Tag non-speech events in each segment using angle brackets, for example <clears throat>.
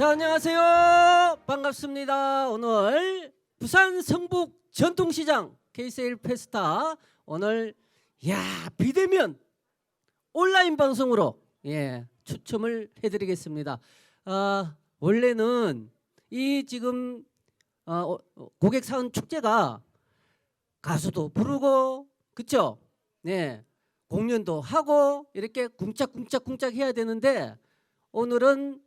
자, 안녕하세요. 반갑습니다. 오늘 부산 성북 전통시장 K세일 페스타 오늘 야 비대면 온라인 방송으로 예 추첨을 해드리겠습니다. 아 원래는 이 지금 어, 어, 고객 사은 축제가 가수도 부르고 그쵸? 네 공연도 하고 이렇게 쿵짝쿵짝쿵짝 해야 되는데 오늘은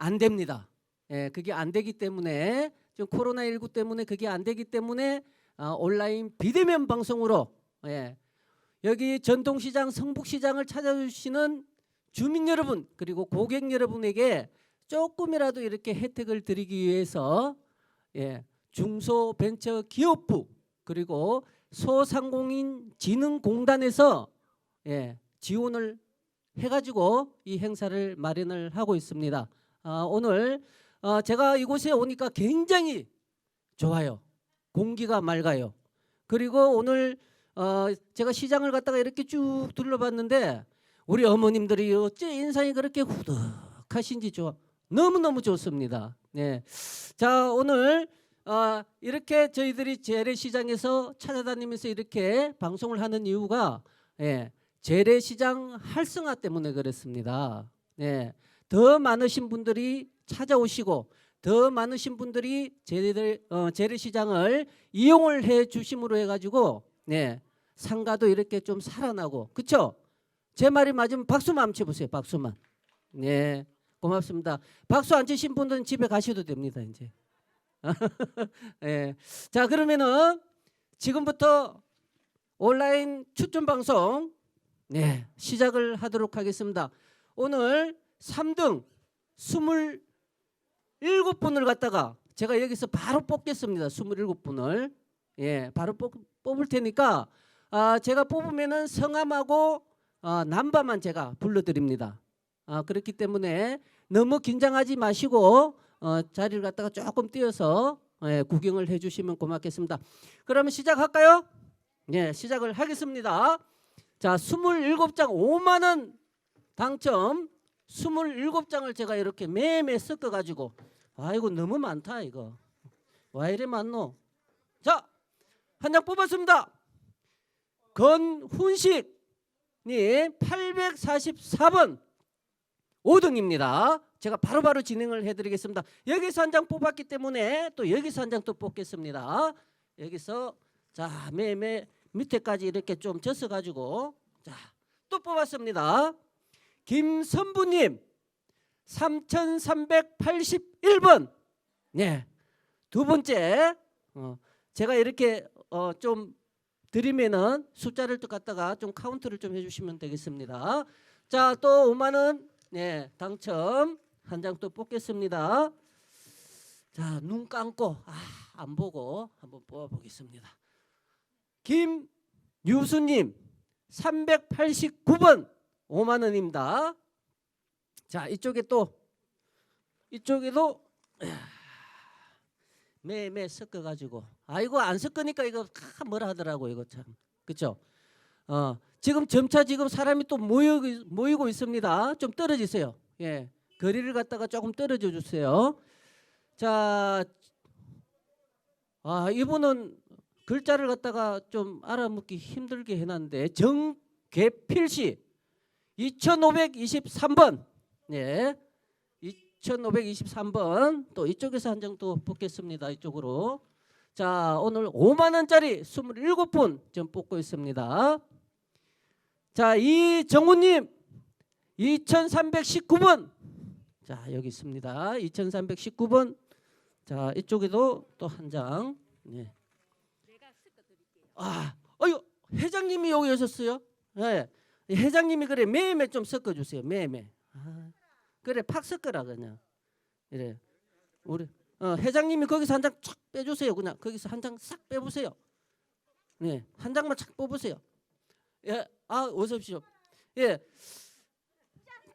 안 됩니다. 예, 그게 안 되기 때문에 지금 코로나 19 때문에 그게 안 되기 때문에 아, 온라인 비대면 방송으로 예, 여기 전통시장 성북시장을 찾아주시는 주민 여러분 그리고 고객 여러분에게 조금이라도 이렇게 혜택을 드리기 위해서 예, 중소벤처기업부 그리고 소상공인 진흥공단에서 예, 지원을 해가지고 이 행사를 마련을 하고 있습니다. 아, 오늘 어, 제가 이곳에 오니까 굉장히 좋아요. 공기가 맑아요. 그리고 오늘 어, 제가 시장을 갔다가 이렇게 쭉 둘러봤는데 우리 어머님들이 어째 인상이 그렇게 후덕하신지 좋아 너무 너무 좋습니다. 네, 자 오늘 어, 이렇게 저희들이 재래시장에서 찾아다니면서 이렇게 방송을 하는 이유가 예, 재래시장 활성화 때문에 그렇습니다. 네, 더 많으신 분들이 찾아오시고 더 많으신 분들이 재래 어, 재래시장을 이용을 해 주심으로 해가지고 네 상가도 이렇게 좀 살아나고 그쵸? 제 말이 맞으면 박수만 한번 쳐보세요. 박수만. 네 고맙습니다. 박수 안 치신 분들은 집에 가셔도 됩니다 이제. 네. <laughs> 자 그러면은 지금부터 온라인 추천 방송 네 시작을 하도록 하겠습니다. 오늘 3등 27분을 갖다가 제가 여기서 바로 뽑겠습니다. 27분을. 예, 바로 뽑, 뽑을 테니까 아, 제가 뽑으면은 성함하고 아, 남바만 제가 불러드립니다. 아, 그렇기 때문에 너무 긴장하지 마시고 어, 자리를 갖다가 조금 띄어서 예, 구경을 해주시면 고맙겠습니다. 그러면 시작할까요? 예, 시작을 하겠습니다. 자, 27장 5만 원 당첨 27장을 제가 이렇게 매매 섞어 가지고 아이고 너무 많다 이거. 와 이래 많노? 자, 한 장 뽑았습니다. 건훈식 님 844번 5등입니다. 제가 바로 바로 진행을 해드리겠습니다. 여기서 한 장 뽑았기 때문에 또 여기서 한 장 또 뽑겠습니다. 여기서 자 매매 밑에까지 이렇게 좀 젖어 가지고 자 또 뽑았습니다. 김선부님 3381번 네. 두 번째 어, 제가 이렇게 어, 좀 드리면은 숫자를 또 갖다가 좀 카운트를 좀 해주시면 되겠습니다. 자 또 5만 원 네, 당첨 한 장 또 뽑겠습니다. 자 눈 감고 아, 안 보고 한번 뽑아 보겠습니다. 김유수님 389번 5만 원입니다. 자 이쪽에 또 이쪽에도 <clears throat> 매매 섞어 가지고 아이고 안 섞으니까 이거 다 뭐라 하더라고 이거 참 그렇죠? 어 지금 점차 지금 사람이 또 모여 모이고 있습니다. 좀 떨어지세요. 예 거리를 갖다가 조금 떨어져 주세요. 자, 아 이분은 글자를 갖다가 좀 알아먹기 힘들게 해놨는데 정계필씨 2523번. 예. 2523번. 또 이쪽에서 한 장 또 뽑겠습니다. 이쪽으로. 자 오늘 5만 원짜리 27분 좀 뽑고 있습니다. 자 이 정우 님 2319번. 자 여기 있습니다. 2319번. 자 이쪽에도 또 한장. 네. 아 어유 회장님이 여기 오셨어요? 네. 회장님이 그래 매매 좀 섞어주세요 매매. 아, 그래 팍 섞어라 그냥. 이래. 우리 어, 회장님이 거기서 한 장 쫙 빼주세요 그냥. 거기서 한 장 싹 빼보세요. 네 한 장만 착 뽑으세요. 예 아 어서 오십시오. 예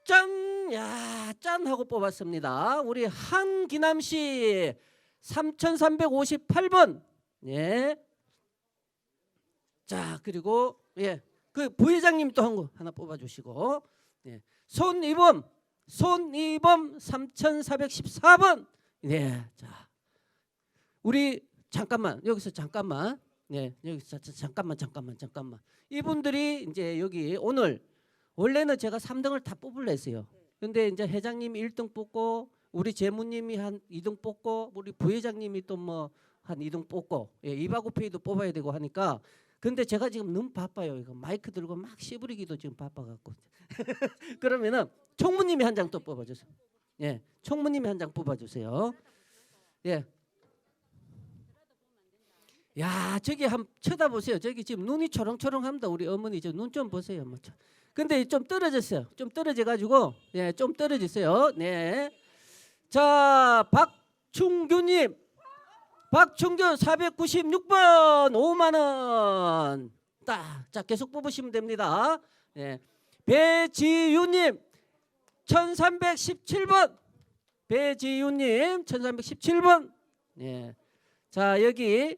짠 야 짠 하고 뽑았습니다. 우리 한기남 씨 3358번. 예. 자 그리고 예 그 부회장님 또 한 거 하나 뽑아주시고 예. 손이범 손이범 3414번. 네. 자. 우리 잠깐만 여기서 잠깐만. 네. 여기서 자- 잠깐만 잠깐만 잠깐만. 이분들이 이제 여기 오늘 원래는 제가 3등을 다 뽑으려 했어요. 근데 이제 회장님이 1등 뽑고 우리 재무님이 한 2등 뽑고 우리 부회장님이 또 뭐 한 2등 뽑고 예, 이바구페이도 뽑아야 되고 하니까 근데 제가 지금 너무 바빠요. 이거 마이크 들고 막 씨부리기도 지금 바빠갖고 <laughs> 그러면은 총무님이 한 장 또 뽑아주세요. 예, 총무님이 한 장 뽑아주세요. 예. 야 저기 한 쳐다보세요. 저기 지금 눈이 초롱초롱합니다. 우리 어머니 저 눈 좀 보세요. 뭐. 저- 근데 좀 떨어졌어요. 좀 떨어져 가지고 예, 좀 떨어지세요. 네. 자, 박충규님. 박충규 496번 5만 원. 딱. 자, 계속 뽑으시면 됩니다. 예. 배지유님 1317번. 배지유님 1317번. 예. 자, 여기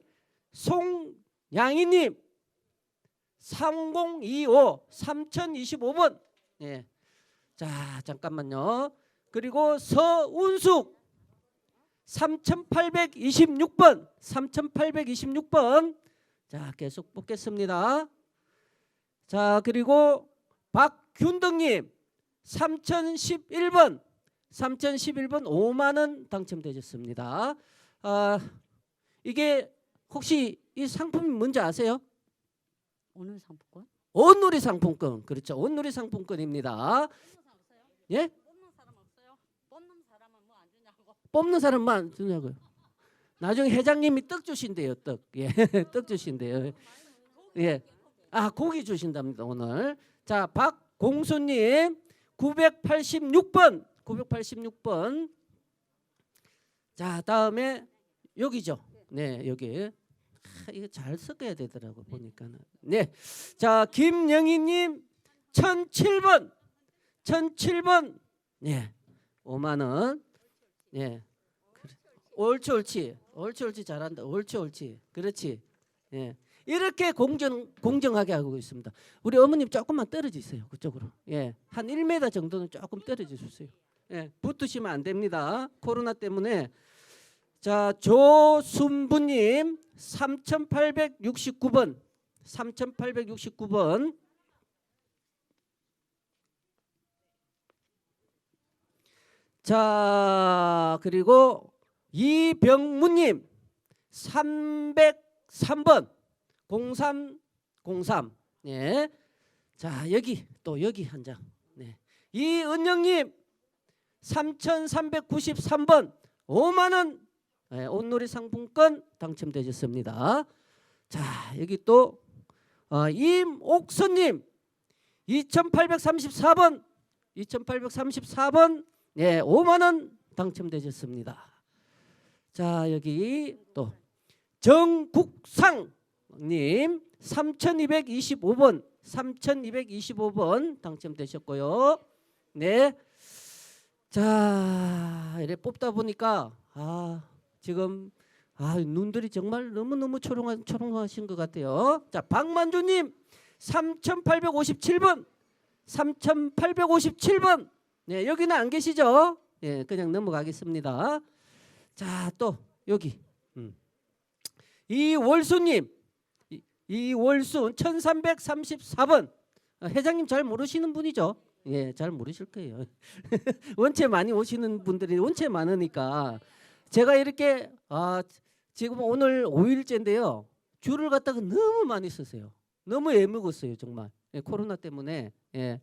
송양희님 3025 3025번. 예. 자, 잠깐만요. 그리고 서운숙 3826번. 3826번. 자, 계속 뽑겠습니다. 자, 그리고 박균덕 님 3011번. 3011번 5만 원 당첨되셨습니다. 아, 이게 혹시 이 상품이 뭔지 아세요? 오늘 상품권? 온누리 상품권. 그렇죠. 온누리 상품권입니다. 예? 뽑는 사람 없어요? 뽑는 사람은 뭐 안 주냐고. 뽑는 사람만 주냐고요. 나중에 회장님이 떡 주신대요. 떡. 예. <laughs> 떡 주신대요. 예. 아, 고기 주신답니다, 오늘. 자, 박공수 님 986번. 986번. 자, 다음에 여기죠. 네, 여기. 아, 이거 잘 섞어야 되더라고 보니까는. 네. 자, 김영희 님 1007번. 1007번. 네. 5만 원. 예. 옳지 옳지. 옳지 옳지 잘한다. 옳지 옳지. 그렇지. 예. 이렇게 공정 공정하게 하고 있습니다. 우리 어머님 조금만 떨어지세요. 그쪽으로. 예. 한 1m 정도는 조금 떨어져 주세요. 예. 붙으시면 안 됩니다. 코로나 때문에 자, 조순부 님 3869번. 3869번. 자, 그리고 이병무님 303번 0303 예. 자, 여기 또 여기 한 장. 네. 이은영님 3393번 5만 원 예, 온누리 상품권 당첨되셨습니다. 자, 여기 또 어, 임옥선님 2834번 2834번 예, 5만 원 당첨되셨습니다. 자, 여기 또 정국상 님 3225번 3225번 당첨되셨고요. 네. 자, 이래 뽑다 보니까 아, 지금 아, 눈들이 정말 너무너무 초롱하, 초롱하신 것 같아요. 자, 박만주 님 3857번 3857번 네, 여기는 안 계시죠? 예, 그냥 넘어가겠습니다. 자, 또 여기 음. 이 월수님, 이- 이 월수 1334번 어, 회장님 잘 모르시는 분이죠? 예, 잘 모르실 거예요. <laughs> 원체 많이 오시는 분들이 원체 많으니까 제가 이렇게 아 지금 오늘 5일째인데요. 줄을 갖다가 너무 많이 쓰세요. 너무 애먹었어요, 정말. 예, 코로나 때문에. 예.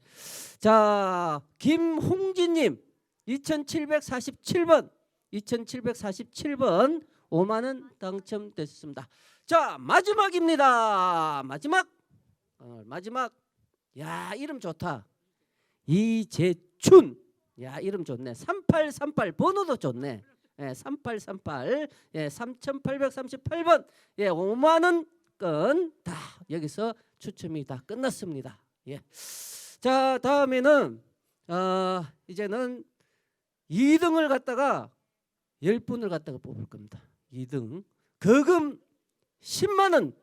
자, 김홍진님 2,747번, 2,747번 5만 원 당첨됐습니다. 자, 마지막입니다. 마지막, 어, 마지막. 야, 이름 좋다. 이재춘. 야, 이름 좋네. 3838 번호도 좋네. 예, 3838. 예, 3,838번. 예, 5만 원건 다 여기서 추첨이 다 끝났습니다. 예. 자, 다음에는 어, 이제는 2등을 갖다가 10분을 갖다가 뽑을 겁니다. 2등. 거금 10만 원.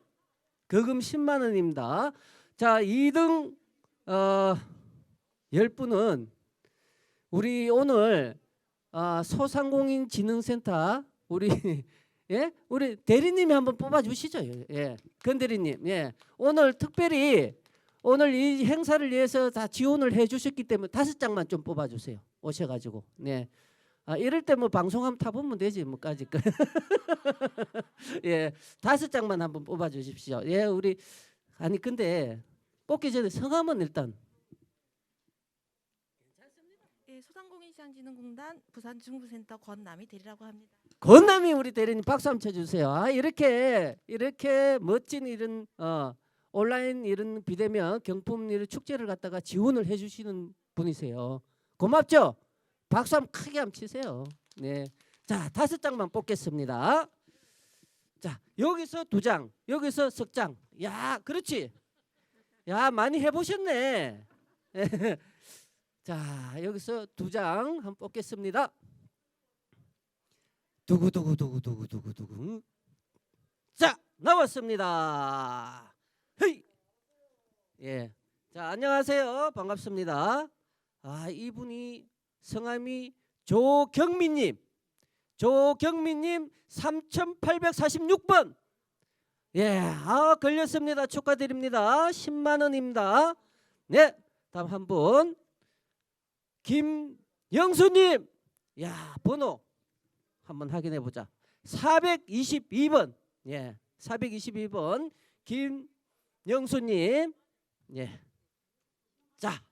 거금 10만 원입니다. 자, 2등 어 10분은 우리 오늘 아, 소상공인 진흥센터 우리 <laughs> 예 우리 대리님이 한번 뽑아 주시죠. 예, 건 대리님. 예, 오늘 특별히 오늘 이 행사를 위해서 다 지원을 해 주셨기 때문에 다섯 장만 좀 뽑아 주세요. 오셔 가지고. 네. 아, 이럴 때 뭐 방송 한번 타보면 되지 뭐까지 거. <laughs> 예, 다섯 장만 한번 뽑아 주십시오. 예, 우리 아니 근데 뽑기 전에 성함은 일단 예, 소상공인시장진흥공단 부산중부센터 권남이 대리라고 합니다. 건남이 우리 대리님 박수 한번 쳐주세요. 아, 이렇게 이렇게 멋진 이런 어, 온라인 이런 비대면 경품 이런 축제를 갖다가 지원을 해주시는 분이세요. 고맙죠? 박수 한번 크게 한번 치세요. 네, 자 다섯 장만 뽑겠습니다. 자 여기서 두 장, 여기서 석 장. 야, 그렇지. 야 많이 해보셨네. <laughs> 자 여기서 두 장 한번 뽑겠습니다. 두구 두구 두구 두구 두구 두구. 자 나왔습니다. 헤이. 예. 자 안녕하세요. 반갑습니다. 아 이분이 성함이 조경민님. 조경민님 3,846번. 예, 아 걸렸습니다. 축하드립니다. 10만 원입니다. 네, 다음 한 분. 김영수님. 야 번호 한번 확인해 보자. 422번. 예. 422번 김영수 님. 예. 자.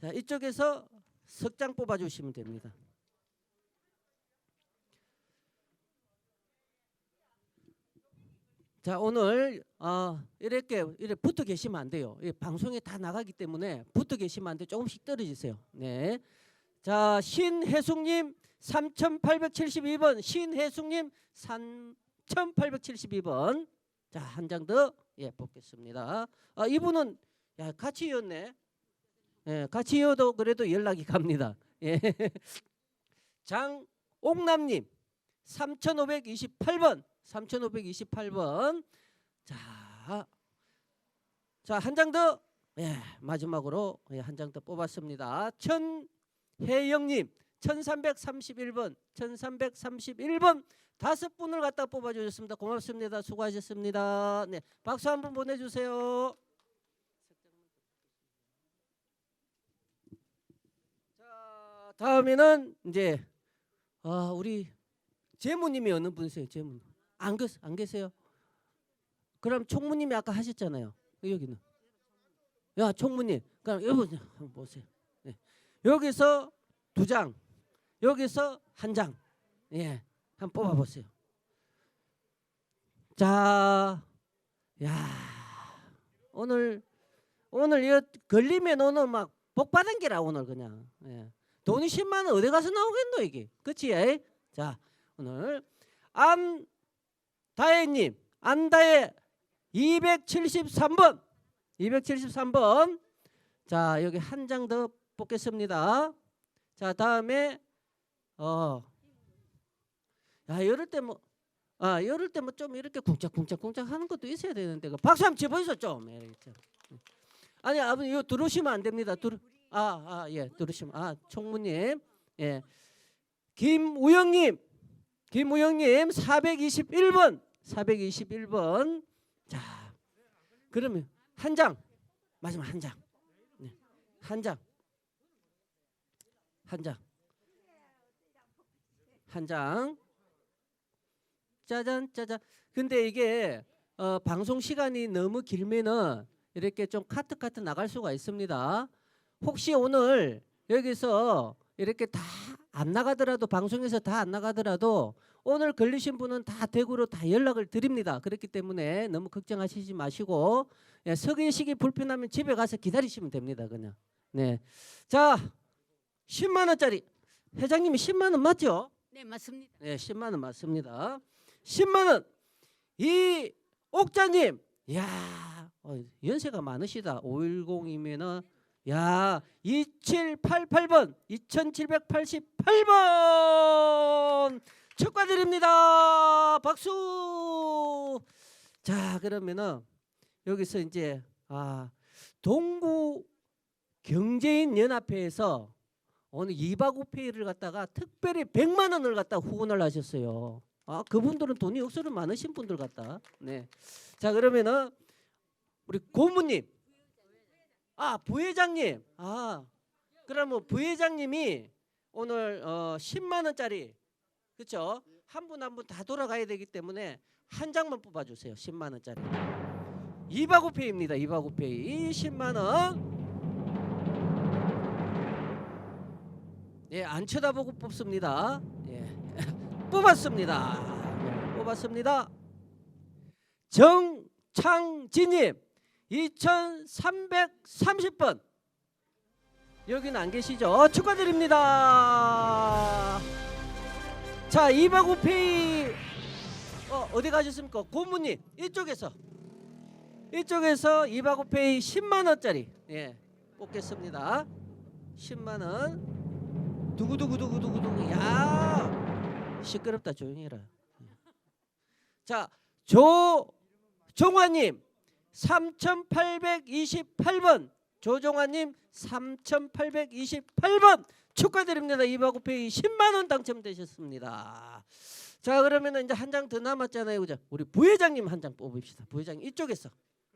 자, 이쪽에서 석장 뽑아 주시면 됩니다. 자, 오늘 어, 이렇게 이렇게 붙어 계시면 안 돼요. 이 방송에 다 나가기 때문에 붙어 계시면 안 돼. 조금씩 떨어지세요. 네. 자, 신혜숙님 3,872번 신혜숙님 3,872번 자 한 장 더 예 뽑겠습니다. 아 이분은 야 같이 이었네. 예 같이 이어도 그래도 연락이 갑니다. 예. <laughs> 장옥남님 3,528번 3,528번 자. 자, 한 장 더. 예, 마지막으로 예, 한 장 더 뽑았습니다. 천혜영님 1331번 1331번 다섯 분을 갖다 뽑아 주셨습니다. 고맙습니다. 수고하셨습니다. 네, 박수 한번 보내 주세요. 자, 다음에는 이제 아, 우리 재무님이 어느 분이세요? 재무 안, 계, 안 계세요? 그럼 총무님이 아까 하셨잖아요. 여기는 야 총무님, 그럼 한번 보세요. 네. 여기서 두 장, 여기서 한 장. 예, 한번 뽑아 보세요. 자, 야, 오늘 오늘 이거 걸리면 오늘 막 복 받은 게라 오늘 그냥. 예. 돈이 10만 원 어디 가서 나오겠노 이게, 그렇지? 예? 자, 오늘 안다혜 님, 안다혜 273번, 273번. 자, 여기 한 장 더 뽑겠습니다. 자, 다음에 어, 야 이럴 때 뭐, 아 이럴 때 뭐 좀 이렇게 쿵짝쿵짝쿵짝 하는 것도 있어야 되는데. 그 박수 한번 쳐보이소 좀. 예, 이렇게. 아니 아버님 이거 들어오시면 안 됩니다. 들어, 아아 예, 들어오시면. 아 총무님, 예, 김우영님, 김우영님 421번, 421번. 자, 그러면 한 장, 마지막 한 장, 네, 한 장, 한 장. 한 장. 짜잔 짜잔. 근데 이게 어, 방송 시간이 너무 길면은 이렇게 좀 카트 카트 나갈 수가 있습니다. 혹시 오늘 여기서 이렇게 다 안 나가더라도 방송에서 다 안 나가더라도 오늘 걸리신 분은 다 대구로 다 연락을 드립니다. 그렇기 때문에 너무 걱정하시지 마시고 예, 서 계시기 불편하면 집에 가서 기다리시면 됩니다. 그냥. 네. 자, 10만 원짜리 회장님이 10만 원 맞죠? 네 맞습니다. 네, 10만 원 맞습니다. 10만 원. 이 옥자님, 야, 어, 연세가 많으시다. 510이면은 야, 2788번, 2788번 축하드립니다. 박수. 자, 그러면은 여기서 이제 아 동구 경제인 연합회에서 오늘 이바구페이를 갖다가 특별히 100만 원을 갖다 후원을 하셨어요. 아 그분들은 돈이 억수로 많으신 분들 같다. 네. 자 그러면은 우리 고모님, 아 부회장님, 아 그러면 부회장님이 오늘 어 10만 원짜리 그렇죠? 한 분 한 분 다 돌아가야 되기 때문에 한 장만 뽑아주세요. 10만 원짜리. 이바구페이입니다. 이바구페이 10만 원. 예, 안 쳐다보고 뽑습니다. 예. <laughs> 뽑았습니다. 예, 뽑았습니다. 정창진님 2330번 여기는 안 계시죠? 축하드립니다. 자, 이바구페이 어, 어디 가셨습니까? 고모님 이쪽에서 이쪽에서 이바구페이 10만 원짜리 예 뽑겠습니다. 10만 원. 두구두구두구두구두구. 야 시끄럽다 조용히 해라. 자, 조종환님 3,828번 조종환님 3,828번 축하드립니다. 이바구페이 10만 원 당첨되셨습니다. 자 그러면 이제 한 장 더 남았잖아요, 그죠? 우리 부회장님 한 장 뽑읍시다. 부회장님 이쪽에서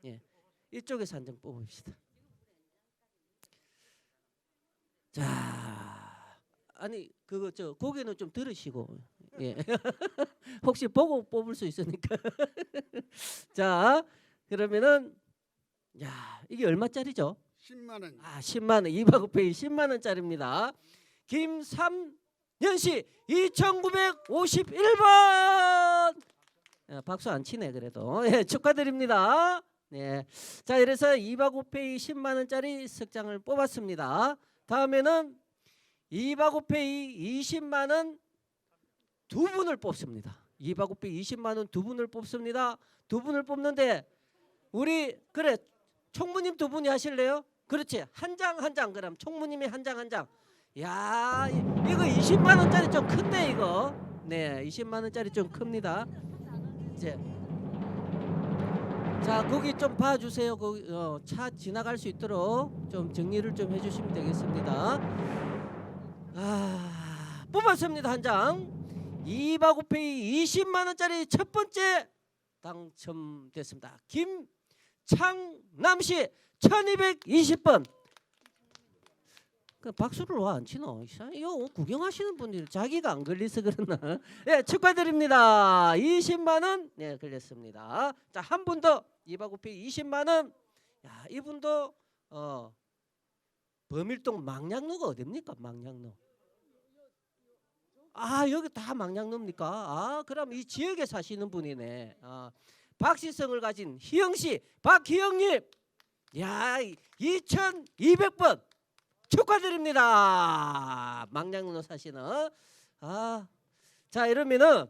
예 이쪽에서 한 장 뽑읍시다. 자 아니 그거 저 고개는 좀 들으시고 예 <laughs> 혹시 보고 뽑을 수 있으니까 <laughs> 자 그러면은 야 이게 얼마짜리죠? 10만 원. 아 10만 원 이바구페이 10만 원짜리입니다. 김삼년 씨 2951번 야, 박수 안 치네 그래도 <laughs> 예, 축하드립니다. 네. 자 이래서 이바구페이 10만 원짜리 석장을 뽑았습니다. 다음에는 이바구페이 20만 원 두 분을 뽑습니다. 이바구페이 20만 원 두 분을 뽑습니다. 두 분을 뽑는데 우리 그래 총무님 두 분이 하실래요? 그렇지 한 장 한 장 그럼 총무님이 한 장 한 장. 야 이- 이거 20만 원짜리 좀 큰데 이거. 네 20만 원짜리 좀 큽니다. 이제 자 거기 좀 봐주세요. 거기 어, 차 지나갈 수 있도록 좀 정리를 좀 해주시면 되겠습니다. 아 뽑았습니다 한 장. 이바구페이 20만 원짜리 첫 번째 당첨됐습니다. 김창남 씨 1220번. 그 박수를 왜안 치노? 이거 구경하시는 분들이 자기가 안 걸려서 그러나? <laughs> 예, 축하드립니다. 20만 원, 네 걸렸습니다. 자, 한 분 더 이바구페이 20만 원. 야, 이분도 어 범일동 망량로가 어딥니까? 망량로. 아, 여기 다 망량로입니까? 아, 그럼 이 지역에 사시는 분이네. 아, 박시성을 가진 희영 씨, 박희영님. 야, 2,200번 축하드립니다. 망량로 사시는. 아, 자 이러면은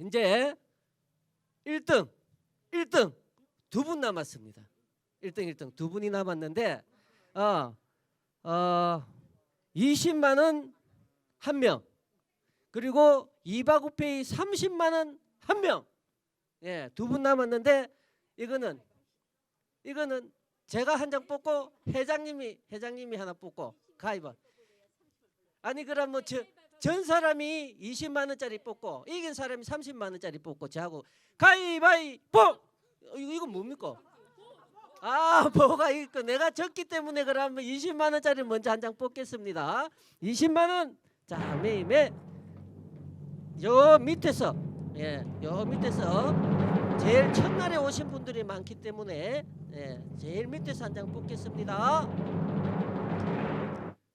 이제 1등, 1등 두 분 남았습니다. 1등, 1등 두 분이 남았는데, 어, 어, 20만 원 한 명, 그리고 이바구페이 30만 원 한 명, 예, 두 분 남았는데 이거는 이거는 제가 한 장 뽑고 회장님이 회장님이 하나 뽑고 가위바. 아니 그럼 뭐 전 사람이 20만 원짜리 뽑고 이긴 사람이 30만 원짜리 뽑고 저하고 가위바위보. 어, 이거 이건 뭡니까? 아 뭐가 있고 내가 졌기 때문에 그러면 20만 원짜리 먼저 한 장 뽑겠습니다. 20만 원. 자 매매 요 밑에서 예요 밑에서 제일 첫날에 오신 분들이 많기 때문에 예, 제일 밑에서 한 장 뽑겠습니다.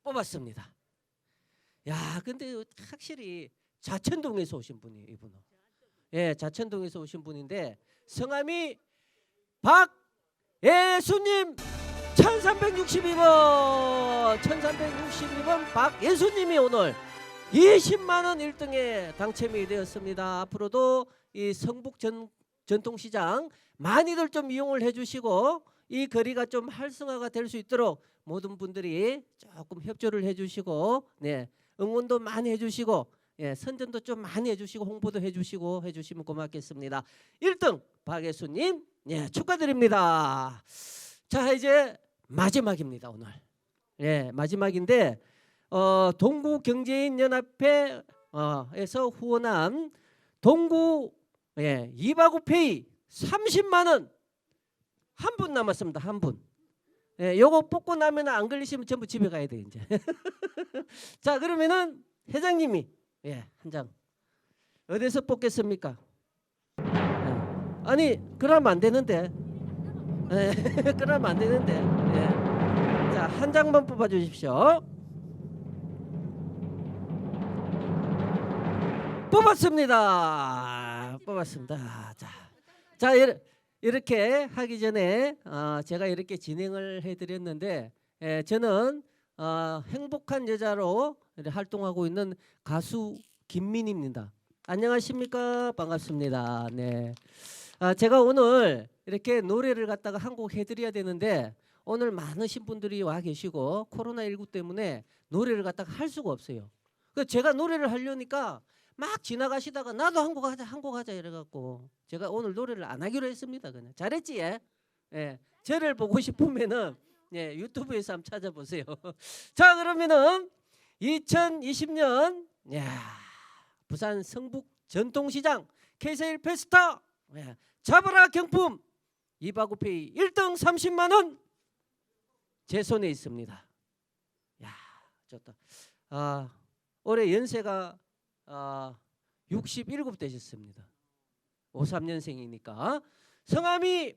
뽑았습니다. 야, 근데 확실히 자천동에서 오신 분이에요, 이분은. 예, 자천동에서 오신 분인데 성함이 박 예수님 1362번 1362번 박예수님이 오늘 20만 원 1등에 당첨이 되었습니다. 앞으로도 이 성북 전 전통시장 많이들 좀 이용을 해주시고 이 거리가 좀 활성화가 될 수 있도록 모든 분들이 조금 협조를 해주시고 네 응원도 많이 해주시고 예 선전도 좀 많이 해주시고 홍보도 해주시고 해주시면 고맙겠습니다. 1등 박예수님 예 축하드립니다. 자 이제 마지막입니다 오늘 예 마지막인데 어, 동구 경제인 연합회 어, 에서 후원한 동구 예, 이바구페이 30만 원 한 분 남았습니다. 한 분. 예, 요거 뽑고 나면 안 걸리시면 전부 집에 가야 돼 이제. <laughs> 자, 그러면은 회장님이 예, 한 장. 어디서 뽑겠습니까? 예. 아니, 그러면 안 되는데. 예, <laughs> 그러면 안 되는데. 예. 자, 한 장만 뽑아 주십시오. 뽑았습니다. 뽑았습니다. 자, 자 이렇게 하기 전에 어, 제가 이렇게 진행을 해드렸는데 에, 저는 어, 행복한 여자로 활동하고 있는 가수 김민입니다. 안녕하십니까? 반갑습니다. 네, 아, 제가 오늘 이렇게 노래를 갖다가 한 곡 해드려야 되는데 오늘 많으신 분들이 와 계시고 코로나 19 때문에 노래를 갖다가 할 수가 없어요. 그 제가 노래를 하려니까 막 지나가시다가 나도 한 곡 하자 한 곡 하자 이래갖고 제가 오늘 노래를 안 하기로 했습니다 그냥 잘했지 예? 예 저를 보고 싶으면은 예 유튜브에서 한번 찾아보세요 <laughs> 자 그러면은 2020년 야 부산 성북 전통시장 K4일 페스타 예, 잡아라 경품! 이바구페이 1등 30만 원! 제 손에 있습니다. 야 좋다. 아 올해 연세가 아, 67 되셨습니다. 53년생이니까. 성함이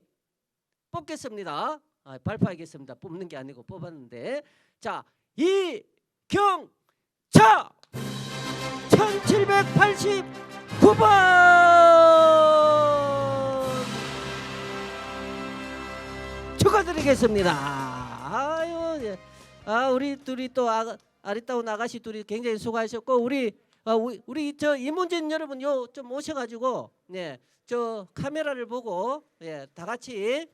뽑겠습니다. 아, 발표하겠습니다. 뽑는 게 아니고 뽑았는데. 자 이경차 1789번 축하드리겠습니다. 아유, 예. 아 우리 둘이 또 아, 아리따운 아가씨 둘이 굉장히 수고하셨고 우리 아, 우리, 우리 저 이문진 여러분 요 좀 오셔가지고 네저 카메라를 보고 예다 같이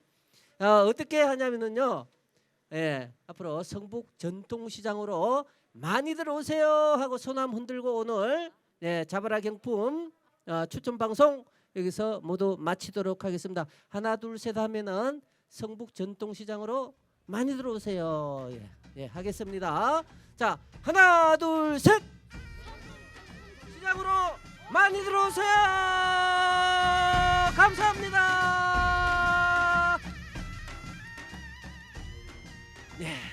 어, 어떻게 하냐면은요 예 앞으로 성북 전통시장으로 많이들 오세요 하고 손 한번 흔들고 오늘 예 잡아라 경품 어, 추천 방송 여기서 모두 마치도록 하겠습니다 하나 둘 셋 하면은 성북 전통시장으로 많이 들어오세요. 예, 예 하겠습니다. 자 하나 둘 셋. 시장으로 많이 들어오세요. 감사합니다. 예.